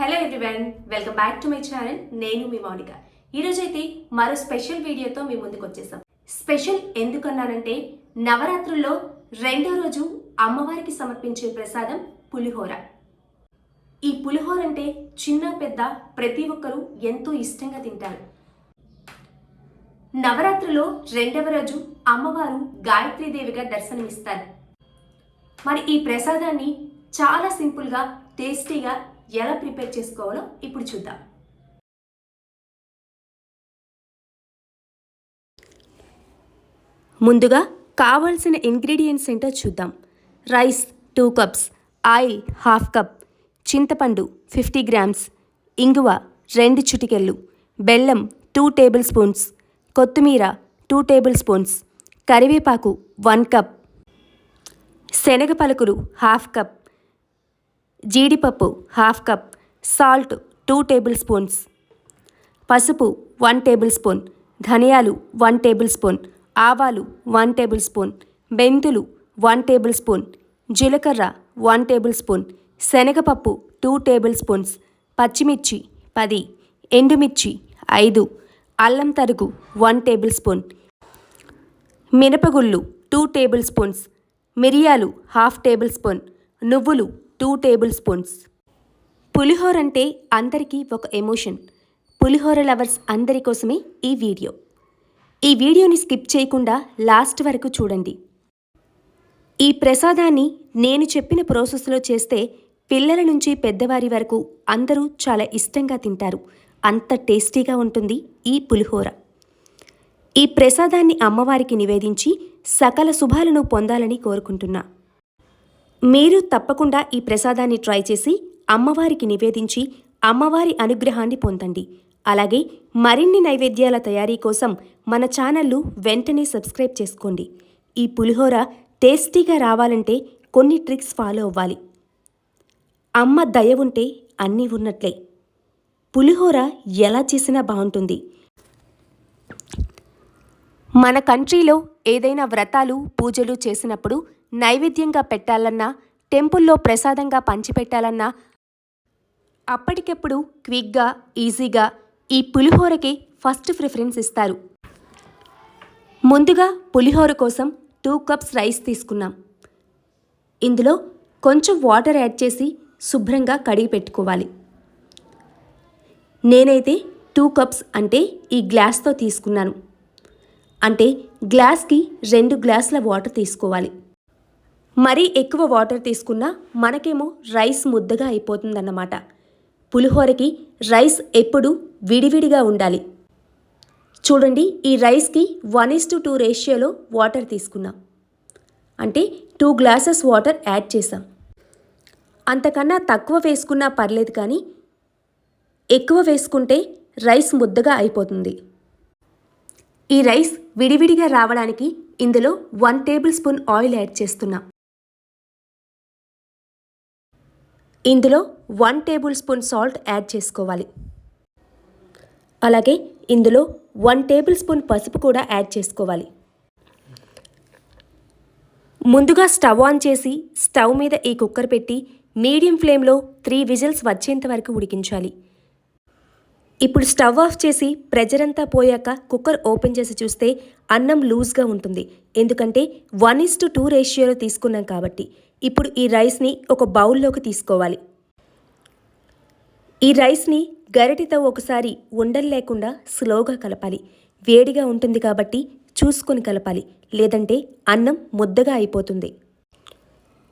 Hello everyone welcome back to my channel నేను మీ మౌనిక. ఈరోజు అయితే మరో స్పెషల్ వీడియోతో మీ ముందుకు వచ్చేసాం స్పెషల్ ఎందుకన్నానంటే నవరాత్రుల్లో రెండో రోజు అమ్మవారికి సమర్పించే ప్రసాదం పులిహోర. ఈ పులిహోర అంటే చిన్న పెద్ద ప్రతి ఒక్కరూ ఎంతో ఇష్టంగా తింటారు. నవరాత్రిలో రెండవ రోజు అమ్మవారు గాయత్రీదేవిగా దర్శనమిస్తారు. మరి ఈ ప్రసాదాన్ని చాలా సింపుల్గా టేస్టీగా ఎలా ప్రిపేర్ చేసుకోవాలో ఇప్పుడు చూద్దాం. ముందుగా కావాల్సిన ఇంగ్రీడియంట్స్ ఏంటో చూద్దాం. Rice two cups oil half cup చింతపండు ఫిఫ్టీ గ్రామ్స్ ఇంగువ రెండు చిటికెళ్ళు బెల్లం టూ టేబుల్ స్పూన్స్ కొత్తిమీర టూ టేబుల్ స్పూన్స్ కరివేపాకు వన్ కప్ శనగ పలుకులు హాఫ్ కప్ జీడిపప్పు half cup salt two table spoons పసుపు వన్ టేబుల్ స్పూన్ ధనియాలు వన్ టేబుల్ స్పూన్ ఆవాలు వన్ టేబుల్ స్పూన్ మెంతులు వన్ టేబుల్ స్పూన్ జీలకర్ర వన్ టేబుల్ స్పూన్ శనగపప్పు టూ టేబుల్ స్పూన్స్ పచ్చిమిర్చి పది ఎండుమిర్చి ఐదు అల్లం తరుగు వన్ టేబుల్ స్పూన్ మినపగుళ్ళు టూ టేబుల్ స్పూన్స్ మిరియాలు హాఫ్ టేబుల్ స్పూన్ నువ్వులు టూ టేబుల్ స్పూన్స్. పులిహోర అంటే అందరికీ ఒక ఎమోషన్. పులిహోర లవర్స్ అందరి కోసమే ఈ వీడియో. ఈ వీడియోని స్కిప్ చేయకుండా లాస్ట్ వరకు చూడండి. ఈ ప్రసాదాన్ని నేను చెప్పిన ప్రాసెస్లో చేస్తే పిల్లల నుంచి పెద్దవారి వరకు అందరూ చాలా ఇష్టంగా తింటారు. అంత టేస్టీగా ఉంటుంది ఈ పులిహోర. ఈ ప్రసాదాన్ని అమ్మవారికి నివేదించి సకల శుభాలను పొందాలని కోరుకుంటున్నా. మీరు తప్పకుండా ఈ ప్రసాదాన్ని ట్రై చేసి అమ్మవారికి నివేదించి అమ్మవారి అనుగ్రహాన్ని పొందండి. అలాగే మరిన్ని నైవేద్యాల తయారీ కోసం మన ఛానల్ను వెంటనే సబ్స్క్రైబ్ చేసుకోండి. ఈ పులిహోర టేస్టీగా రావాలంటే కొన్ని ట్రిక్స్ ఫాలో అవ్వాలి. అమ్మ దయ ఉంటే అన్నీ ఉన్నట్లే. పులిహోర ఎలా చేసినా బాగుంటుంది. మన కంట్రీలో ఏదైనా వ్రతాలు పూజలు చేసినప్పుడు నైవేద్యంగా పెట్టాలన్నా టెంపుల్లో ప్రసాదంగా పంచిపెట్టాలన్నా అప్పటికెప్పుడు క్విక్గా ఈజీగా ఈ పులిహోరకి ఫస్ట్ ప్రిఫరెన్స్ ఇస్తారు. ముందుగా పులిహోర కోసం టూ కప్స్ రైస్ తీసుకున్నాం. ఇందులో కొంచెం వాటర్ యాడ్ చేసి శుభ్రంగా కడిగి పెట్టుకోవాలి. నేనైతే టూ కప్స్ అంటే ఈ గ్లాస్తో తీసుకున్నాను. అంటే గ్లాస్కి రెండు గ్లాసుల వాటర్ తీసుకోవాలి. మరీ ఎక్కువ వాటర్ తీసుకున్నా మనకేమో రైస్ ముద్దగా అయిపోతుందన్నమాట. పులిహోరకి రైస్ ఎప్పుడు విడివిడిగా ఉండాలి. చూడండి ఈ రైస్కి వన్ ఇస్ టు టూ రేషియోలో వాటర్ తీసుకున్నాం. అంటే టూ గ్లాసెస్ వాటర్ యాడ్ చేసాం అంతకన్నా తక్కువ వేసుకున్నా పర్లేదు కానీ ఎక్కువ వేసుకుంటే రైస్ ముద్దగా అయిపోతుంది. ఈ రైస్ విడివిడిగా రావడానికి ఇందులో one table spoon oil add చేస్తున్నాం. ఇందులో one table spoon salt add చేసుకోవాలి. అలాగే ఇందులో వన్ టేబుల్ స్పూన్ పసుపు కూడా యాడ్ చేసుకోవాలి. ముందుగా స్టవ్ ఆన్ చేసి స్టవ్ మీద ఈ కుక్కర్ పెట్టి మీడియం ఫ్లేమ్లో త్రీ విజిల్స్ వచ్చేంత వరకు ఉడికించాలి. ఇప్పుడు స్టవ్ ఆఫ్ చేసి ప్రెజర్ అంతా పోయాక కుక్కర్ ఓపెన్ చేసి చూస్తే అన్నం లూజ్గా ఉంటుంది. ఎందుకంటే వన్ ఇస్ టు టూ రేషియోలో తీసుకున్నాం కాబట్టి. ఇప్పుడు ఈ రైస్ని ఒక బౌల్లోకి తీసుకోవాలి. ఈ రైస్ని గరిటితో ఒకసారి ఉండలు లేకుండా స్లోగా కలపాలి. వేడిగా ఉంటుంది కాబట్టి చూసుకొని కలపాలి. లేదంటే అన్నం ముద్దగా అయిపోతుంది.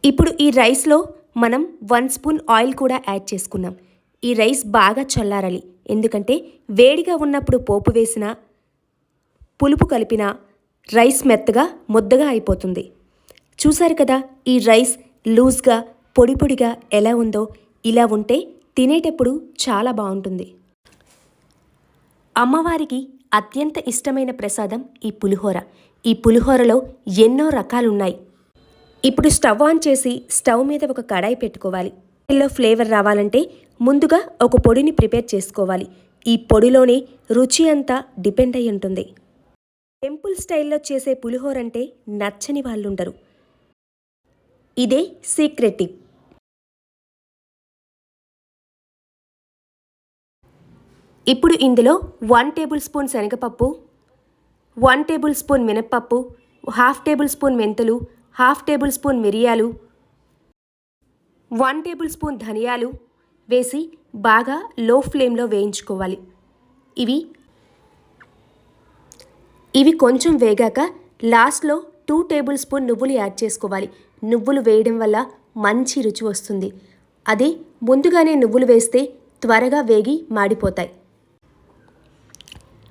ఇప్పుడు ఈ రైస్లో మనం వన్ స్పూన్ ఆయిల్ కూడా యాడ్ చేసుకున్నాం. ఈ రైస్ బాగా చల్లారాలి. ఎందుకంటే వేడిగా ఉన్నప్పుడు పోపు వేసినా పులుపు కలిపినా రైస్ మెత్తగా ముద్దగా అయిపోతుంది. చూశారు కదా ఈ రైస్ లూజ్గా పొడి పొడిగా ఎలా ఉందో? ఇలా ఉంటే తినేటప్పుడు చాలా బాగుంటుంది. అమ్మవారికి అత్యంత ఇష్టమైన ప్రసాదం ఈ పులిహోర. ఈ పులిహోరలో ఎన్నో రకాలున్నాయి. ఇప్పుడు స్టవ్ ఆన్ చేసి స్టవ్ మీద ఒక కడాయి పెట్టుకోవాలి. లో ఫ్లేవర్ రావాలంటే ముందుగా ఒక పొడిని ప్రిపేర్ చేసుకోవాలి. ఈ పొడిలోనే రుచి అంతా డిపెండ్ అయి ఉంటుంది. టెంపుల్ స్టైల్లో చేసే పులిహోర అంటే నచ్చని వాళ్ళుండరు. ఇదే సీక్రెట్ టిప్. ఇప్పుడు ఇందులో వన్ టేబుల్ స్పూన్ శనగపప్పు వన్ టేబుల్ స్పూన్ మినప్పప్పు హాఫ్ టేబుల్ స్పూన్ మెంతులు హాఫ్ టేబుల్ స్పూన్ మిరియాలు వన్ టేబుల్ స్పూన్ ధనియాలు వేసి బాగా లో ఫ్లేమ్లో వేయించుకోవాలి. ఇవి ఇవి కొంచెం వేగాక లాస్ట్లో టూ టేబుల్ స్పూన్ నువ్వులు యాడ్ చేసుకోవాలి. నువ్వులు వేయడం వల్ల మంచి రుచి వస్తుంది. అదే ముందుగానే నువ్వులు వేస్తే త్వరగా వేగి మాడిపోతాయి.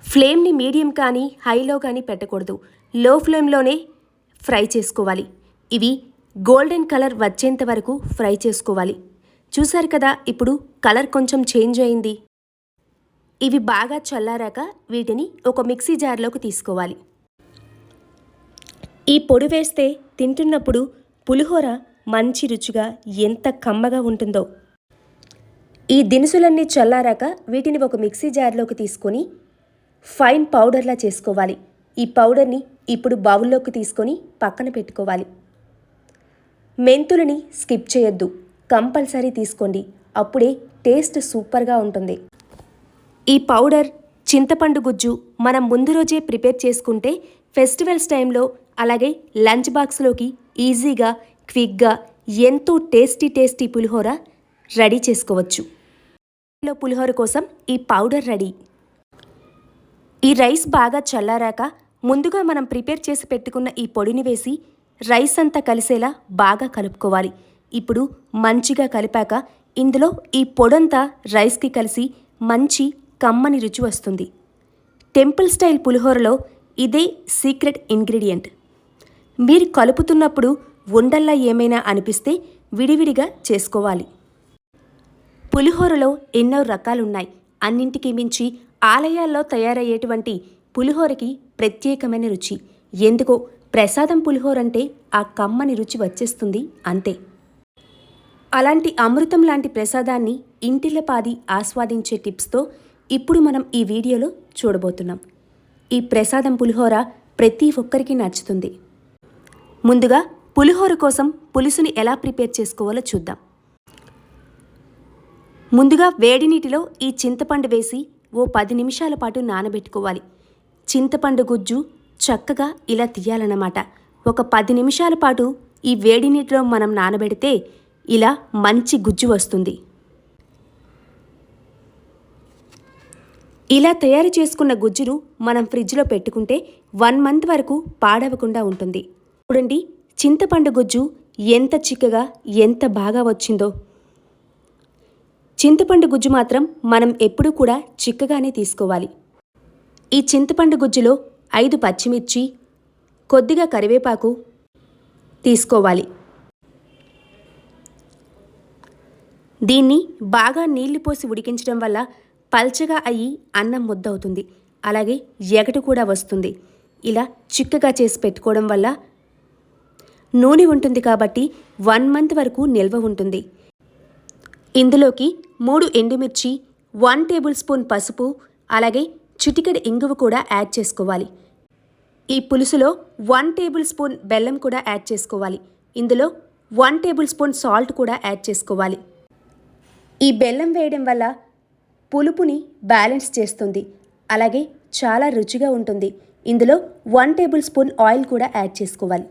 ఫ్లేమ్ని మీడియం కానీ హైలో కానీ పెట్టకూడదు. లో ఫ్లేమ్లోనే ఫ్రై చేసుకోవాలి. ఇవి గోల్డెన్ కలర్ వచ్చేంత వరకు ఫ్రై చేసుకోవాలి. చూశారు కదా ఇప్పుడు కలర్ కొంచెం చేంజ్ అయింది. ఇవి బాగా చల్లారాక వీటిని ఒక మిక్సీ జార్లోకి తీసుకోవాలి. ఈ పొడి వేస్తే తింటున్నప్పుడు పులిహోర మంచి రుచిగా ఎంత కమ్మగా ఉంటుందో. ఈ దినుసులన్నీ చల్లారాక వీటిని ఒక మిక్సీ జార్లోకి తీసుకొని ఫైన్ పౌడర్లా చేసుకోవాలి. ఈ పౌడర్ని ఇప్పుడు బౌల్లోకి తీసుకొని పక్కన పెట్టుకోవాలి. మెంతులని స్కిప్ చేయొద్దు. కంపల్సరీ తీసుకోండి. అప్పుడే టేస్ట్ సూపర్గా ఉంటుంది. ఈ పౌడర్ చింతపండు గుజ్జు మనం ముందు రోజే ప్రిపేర్ చేసుకుంటే ఫెస్టివల్స్ టైంలో అలాగే లంచ్ బాక్స్లోకి ఈజీగా క్విక్గా ఎంతో టేస్టీ టేస్టీ పులిహోర రెడీ చేసుకోవచ్చు. లో పులిహోర కోసం ఈ పౌడర్ రెడీ. ఈ రైస్ బాగా చల్లారాక ముందుగా మనం ప్రిపేర్ చేసి పెట్టుకున్న ఈ పొడిని వేసి రైస్ అంతా కలిసేలా బాగా కలుపుకోవాలి. ఇప్పుడు మంచిగా కలిపాక ఇందులో ఈ పొడంతా రైస్కి కలిసి మంచి కమ్మని రుచి వస్తుంది. టెంపుల్ స్టైల్ పులిహోరలో ఇదే సీక్రెట్ ఇంగ్రీడియంట్. మీరు కలుపుతున్నప్పుడు ఉండల్లా ఏమైనా అనిపిస్తే విడివిడిగా చేసుకోవాలి. పులిహోరలో ఎన్నో రకాలున్నాయి. అన్నింటికి మించి ఆలయాల్లో తయారయ్యేటువంటి పులిహోరకి ప్రత్యేకమైన రుచి. ఎందుకో ప్రసాదం పులిహోర అంటే ఆ కమ్మని రుచి వచ్చేస్తుంది అంతే. అలాంటి అమృతం లాంటి ప్రసాదాన్ని ఇంటిల్లపాది ఆస్వాదించే టిప్స్తో ఇప్పుడు మనం ఈ వీడియోలో చూడబోతున్నాం. ఈ ప్రసాదం పులిహోర ప్రతి ఒక్కరికి నచ్చుతుంది. ముందుగా పులిహోర కోసం పులుసుని ఎలా ప్రిపేర్ చేసుకోవాలో చూద్దాం. ముందుగా వేడి నీటిలో ఈ చింతపండు వేసి ఓ పది నిమిషాల పాటు నానబెట్టుకోవాలి. చింతపండు గుజ్జు చక్కగా ఇలా తీయాలన్నమాట. ఒక పది నిమిషాల పాటు ఈ వేడి నీటిలో మనం నానబెడితే ఇలా మంచి గుజ్జు వస్తుంది. ఇలా తయారు చేసుకున్న గుజ్జును మనం ఫ్రిడ్జ్లో పెట్టుకుంటే వన్ మంత్ వరకు పాడవకుండా ఉంటుంది. చూడండి చింతపండు గుజ్జు ఎంత చిక్కగా ఎంత బాగా వచ్చిందో. చింతపండు గుజ్జు మాత్రం మనం ఎప్పుడూ కూడా చిక్కగానే తీసుకోవాలి. ఈ చింతపండు గుజ్జులో ఐదు పచ్చిమిర్చి కొద్దిగా కరివేపాకు తీసుకోవాలి. దీన్ని బాగా నీళ్ళు పోసి ఉడికించడం వల్ల పల్చగా అయ్యి అన్నం ముద్దవుతుంది. అలాగే ఎగటు కూడా వస్తుంది. ఇలా చిక్కగా చేసి పెట్టుకోవడం వల్ల నూనె ఉంటుంది కాబట్టి వన్ మంత్ వరకు నిల్వ ఉంటుంది. ఇందులోకి మూడు ఎండుమిర్చి వన్ టేబుల్ స్పూన్ పసుపు అలాగే చిటికెడు ఇంగువ కూడా యాడ్ చేసుకోవాలి. ఈ పులుసులో వన్ టేబుల్ స్పూన్ బెల్లం కూడా యాడ్ చేసుకోవాలి. ఇందులో వన్ టేబుల్ స్పూన్ సాల్ట్ కూడా యాడ్ చేసుకోవాలి. ఈ బెల్లం వేయడం వల్ల పులుపుని బ్యాలెన్స్ చేస్తుంది. అలాగే చాలా రుచిగా ఉంటుంది. ఇందులో వన్ టేబుల్ స్పూన్ ఆయిల్ కూడా యాడ్ చేసుకోవాలి.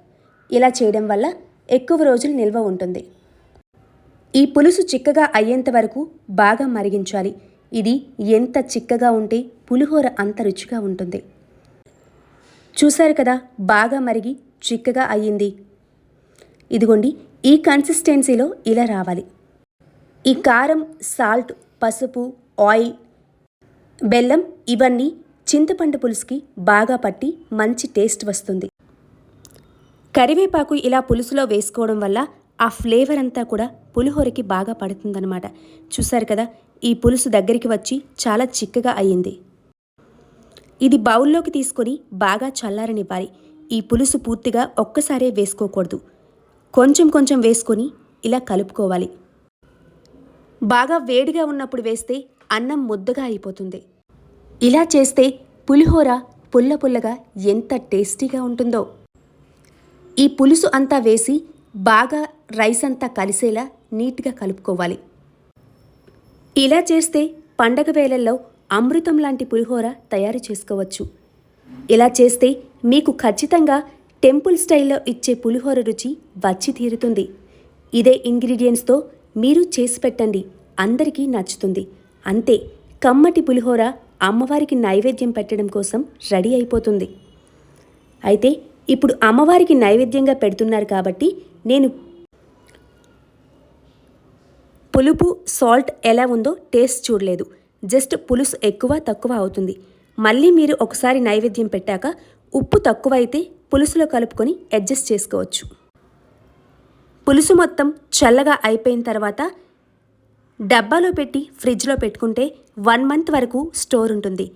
ఇలా చేయడం వల్ల ఎక్కువ రోజులు నిల్వ ఉంటుంది. ఈ పులుసు చిక్కగా అయ్యేంత వరకు బాగా మరిగించాలి. ఇది ఎంత చిక్కగా ఉంటే పులిహోర అంత రుచిగా ఉంటుంది. చూశారు కదా బాగా మరిగి చిక్కగా అయ్యింది. ఇదిగోండి ఈ కన్సిస్టెన్సీలో ఇలా రావాలి. ఈ కారం సాల్ట్ పసుపు ఆయిల్ బెల్లం ఇవన్నీ చింతపండు పులుసుకి బాగా పట్టి మంచి టేస్ట్ వస్తుంది. కరివేపాకు ఇలా పులుసులో వేసుకోవడం వల్ల ఆ ఫ్లేవర్ అంతా కూడా పులిహోరకి బాగా పడుతుందన్నమాట. చూసారు కదా ఈ పులుసు దగ్గరికి వచ్చి చాలా చిక్కగా అయ్యింది. ఇది బౌల్లోకి తీసుకొని బాగా చల్లారనివ్వాలి. ఈ పులుసు పూర్తిగా ఒక్కసారే వేసుకోకూడదు. కొంచెం కొంచెం వేసుకొని ఇలా కలుపుకోవాలి. బాగా వేడిగా ఉన్నప్పుడు వేస్తే అన్నం ముద్దగా అయిపోతుంది. ఇలా చేస్తే పులిహోర పుల్ల పుల్లగా ఎంత టేస్టీగా ఉంటుందో. ఈ పులుసు అంతా వేసి బాగా రైస్ అంతా కలిసేలా నీట్గా కలుపుకోవాలి. ఇలా చేస్తే పండగ వేళల్లో అమృతం లాంటి పులిహోర తయారు చేసుకోవచ్చు. ఇలా చేస్తే మీకు ఖచ్చితంగా టెంపుల్ స్టైల్లో ఇచ్చే పులిహోర రుచి వచ్చి తీరుతుంది. ఇదే ఇంగ్రీడియంట్స్తో మీరు చేసి పెట్టండి. అందరికీ నచ్చుతుంది. అంతే కమ్మటి పులిహోర అమ్మవారికి నైవేద్యం పెట్టడం కోసం రెడీ అయిపోతుంది. అయితే ఇప్పుడు అమ్మవారికి నైవేద్యంగా పెడుతున్నారు కాబట్టి నేను పులుపు సాల్ట్ ఎలా ఉందో టేస్ట్ చూడలేదు. జస్ట్ పులుసు ఎక్కువ తక్కువ అవుతుంది. మళ్ళీ మీరు ఒకసారి నైవేద్యం పెట్టాక ఉప్పు తక్కువ అయితే పులుసులో కలుపుకొని అడ్జస్ట్ చేసుకోవచ్చు. పులుసు మొత్తం చల్లగా అయిపోయిన తర్వాత డబ్బాలో పెట్టి ఫ్రిడ్జ్లో పెట్టుకుంటే వన్ మంత్ వరకు స్టోర్ ఉంటుంది.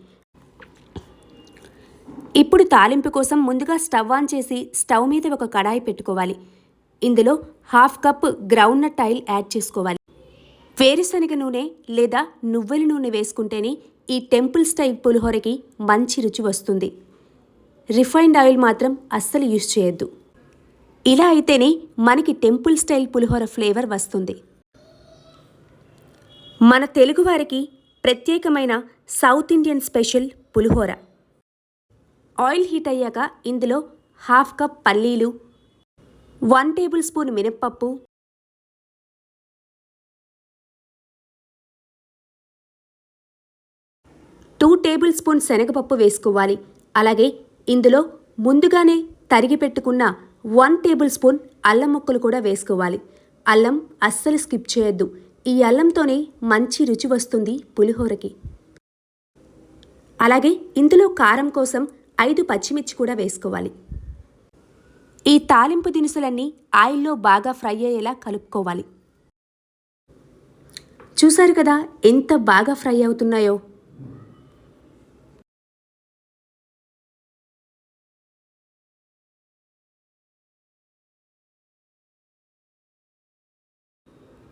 ఇప్పుడు తాలింపు కోసం ముందుగా స్టవ్ ఆన్ చేసి స్టవ్ మీద ఒక కడాయి పెట్టుకోవాలి. ఇందులో half cup groundnut oil add చేసుకోవాలి. వేరుశనగ నూనె లేదా నువ్వుల నూనె వేసుకుంటేనే ఈ టెంపుల్ స్టైల్ పులిహోరకి మంచి రుచి వస్తుంది. రిఫైన్డ్ ఆయిల్ మాత్రం అస్సలు యూజ్ చేయొద్దు. ఇలా అయితేనే మనకి టెంపుల్ స్టైల్ పులిహోర ఫ్లేవర్ వస్తుంది. మన తెలుగువారికి ప్రత్యేకమైన south Indian special pulihora. Oil heat అయ్యాక ఇందులో హాఫ్ కప్ పల్లీలు వన్ టేబుల్ స్పూన్ మినప్పప్పు టూ టేబుల్ స్పూన్ శనగపప్పు వేసుకోవాలి. అలాగే ఇందులో ముందుగానే తరిగి పెట్టుకున్న వన్ టేబుల్ స్పూన్ అల్లం ముక్కలు కూడా వేసుకోవాలి. అల్లం అస్సలు స్కిప్ చేయొద్దు. ఈ అల్లంతోనే మంచి రుచి వస్తుంది పులిహోరకి. అలాగే ఇందులో కారం కోసం ఐదు పచ్చిమిర్చి కూడా వేసుకోవాలి. ఈ తాలింపు దినుసులన్నీ ఆయిల్లో బాగా ఫ్రై అయ్యేలా కలుపుకోవాలి. చూశారు కదా ఎంత బాగా ఫ్రై అవుతున్నాయో?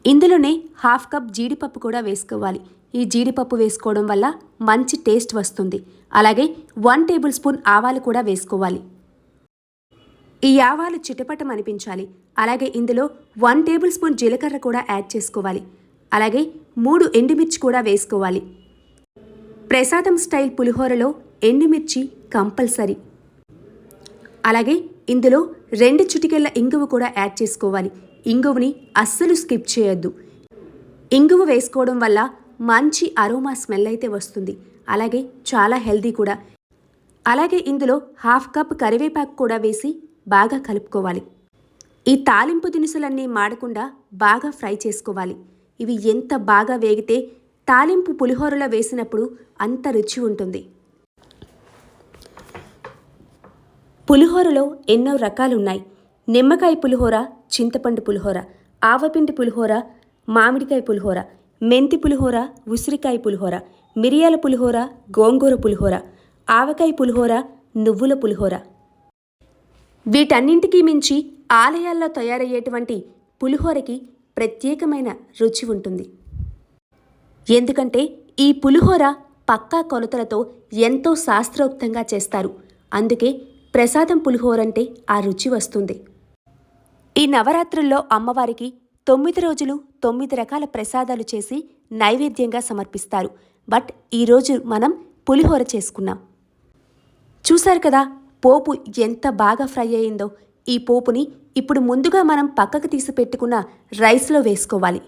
ఇందులోనే హాఫ్ కప్ జీడిపప్పు కూడా వేసుకోవాలి. ఈ జీడిపప్పు వేసుకోవడం వల్ల మంచి టేస్ట్ వస్తుంది. అలాగే వన్ టేబుల్ స్పూన్ ఆవాలు కూడా వేసుకోవాలి. ఈ ఆవాలు చిటపటం అనిపించాలి. అలాగే ఇందులో వన్ టేబుల్ స్పూన్ జీలకర్ర కూడా యాడ్ చేసుకోవాలి. అలాగే మూడు ఎండుమిర్చి కూడా వేసుకోవాలి. ప్రసాదం స్టైల్ పులిహోరలో ఎండుమిర్చి కంపల్సరీ. అలాగే ఇందులో రెండు చిటికెళ్ళ ఇంగువ కూడా యాడ్ చేసుకోవాలి. ఇంగువని అస్సలు స్కిప్ చేయొద్దు. ఇంగువ వేసుకోవడం వల్ల మంచి అరోమా స్మెల్ అయితే వస్తుంది. అలాగే చాలా హెల్దీ కూడా. అలాగే ఇందులో హాఫ్ కప్ కరివేపాకు కూడా వేసి బాగా కలుపుకోవాలి. ఈ తాలింపు దినుసులన్నీ మాడకుండా బాగా ఫ్రై చేసుకోవాలి. ఇవి ఎంత బాగా వేగితే తాలింపు పులిహోరలో వేసినప్పుడు అంత రుచి ఉంటుంది. పులిహోరలో ఎన్నో రకాలున్నాయి నిమ్మకాయ పులిహోర చింతపండు పులిహోర ఆవపిండి పులిహోర మామిడికాయ పులిహోర మెంతి పులిహోర ఉసిరికాయ పులిహోర మిరియాల పులిహోర గోంగూర పులిహోర ఆవకాయ పులిహోర నువ్వుల పులిహోర. వీటన్నింటికీ మించి ఆలయాల్లో తయారయ్యేటువంటి పులిహోరకి ప్రత్యేకమైన రుచి ఉంటుంది. ఎందుకంటే ఈ పులిహోర పక్కా కొలతలతో ఎంతో శాస్త్రోక్తంగా చేస్తారు. అందుకే ప్రసాదం పులిహోర అంటే ఆ రుచి వస్తుంది. ఈ నవరాత్రుల్లో అమ్మవారికి తొమ్మిది రోజులు తొమ్మిది రకాల ప్రసాదాలు చేసి నైవేద్యంగా సమర్పిస్తారు. బట్ ఈరోజు మనం పులిహోర చేసుకున్నాం. చూశారు కదా పోపు ఎంత బాగా ఫ్రై అయిందో. ఈ పోపుని ఇప్పుడు ముందుగా మనం పక్కకు తీసి పెట్టుకున్న రైస్లో వేసుకోవాలి.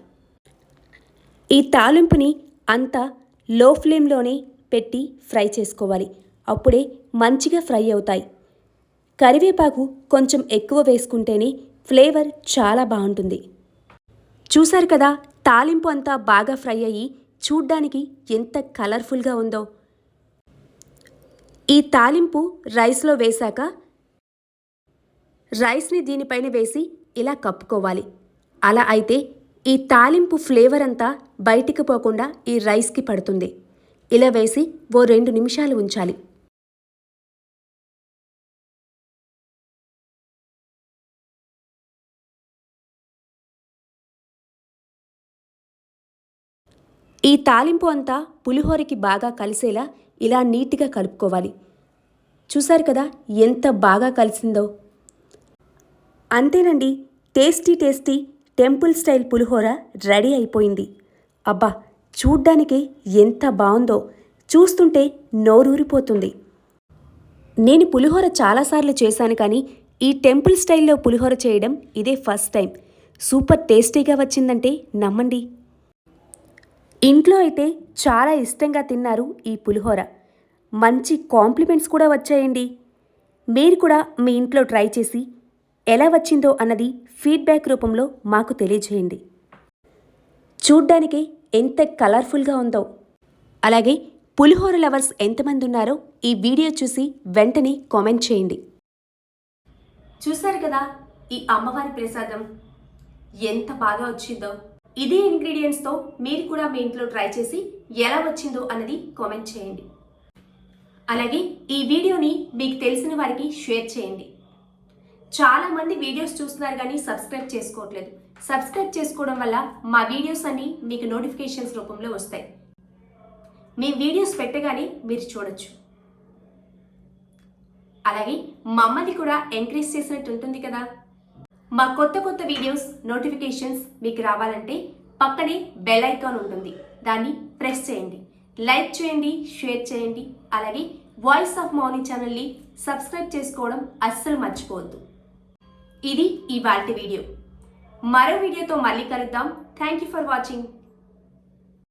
ఈ తాలింపుని అంతా లో ఫ్లేమ్లోనే పెట్టి ఫ్రై చేసుకోవాలి. అప్పుడే మంచిగా ఫ్రై అవుతాయి. కరివేపాకు కొంచెం ఎక్కువ వేసుకుంటేనే ఫ్లేవర్ చాలా బాగుంటుంది. చూశారు కదా తాలింపు అంతా బాగా ఫ్రై అయ్యి చూడ్డానికి ఎంత కలర్ఫుల్గా ఉందో. ఈ తాలింపు రైస్లో వేశాక రైస్ని దీనిపైన వేసి ఇలా కప్పుకోవాలి. అలా అయితే ఈ తాలింపు ఫ్లేవర్ అంతా బయటికి పోకుండా ఈ రైస్కి పడుతుంది. ఇలా వేసి ఓ రెండు నిమిషాలు ఉంచాలి. ఈ తాలింపు అంతా పులిహోరకి బాగా కలిసేలా ఇలా నీట్గా కలుపుకోవాలి. చూశారు కదా ఎంత బాగా కలిసిందో. అంతేనండి tasty tasty temple style pulihora ready అయిపోయింది. అబ్బా చూడ్డానికి ఎంత బాగుందో చూస్తుంటే నోరూరిపోతుంది. నేను పులిహోర చాలాసార్లు చేశాను కానీ ఈ టెంపుల్ స్టైల్లో పులిహోర చేయడం ఇదే ఫస్ట్ టైం. సూపర్ టేస్టీగా వచ్చిందంటే నమ్మండి. ఇంట్లో అయితే చాలా ఇష్టంగా తిన్నారు ఈ పులిహోర. మంచి కాంప్లిమెంట్స్ కూడా వచ్చాయండి. మీరు కూడా మీ ఇంట్లో ట్రై చేసి ఎలా వచ్చిందో అన్నది ఫీడ్బ్యాక్ రూపంలో మాకు తెలియజేయండి. చూడ్డానికి ఎంత కలర్ఫుల్గా ఉందో. అలాగే పులిహోర లవర్స్ ఎంతమంది ఉన్నారో ఈ వీడియో చూసి వెంటనే కామెంట్ చేయండి. చూశారు కదా ఈ అమ్మవారి ప్రసాదం? ఎంత బాగా వచ్చిందో. ఇదే ఇంగ్రీడియంట్స్తో మీరు కూడా మీ ఇంట్లో ట్రై చేసి ఎలా వచ్చిందో అన్నది కామెంట్ చేయండి. అలాగే ఈ వీడియోని మీకు తెలిసిన వారికి షేర్ చేయండి. చాలామంది వీడియోస్ చూస్తున్నారు కానీ సబ్స్క్రైబ్ చేసుకోవట్లేదు. సబ్స్క్రైబ్ చేసుకోవడం వల్ల మా వీడియోస్ అన్నీ మీకు నోటిఫికేషన్స్ రూపంలో వస్తాయి. మీ వీడియోస్ పెట్టగానే మీరు చూడొచ్చు. అలాగే మమ్మల్ని కూడా ఎంకరేజ్ చేసినట్టు ఉంటుంది కదా. మా కొత్త కొత్త వీడియోస్ నోటిఫికేషన్స్ మీకు రావాలంటే పక్కనే బెల్ ఐకాన్ ఉంటుంది. దాన్ని ప్రెస్ చేయండి. లైక్ చేయండి షేర్ చేయండి. అలాగే వాయిస్ ఆఫ్ మార్నింగ్ ఛానల్ని సబ్స్క్రైబ్ చేసుకోవడం అస్సలు మర్చిపోవద్దు. ఇది ఇవాల్టి వీడియో. మరో వీడియోతో మళ్ళీ కలుద్దాం. Thank you for watching.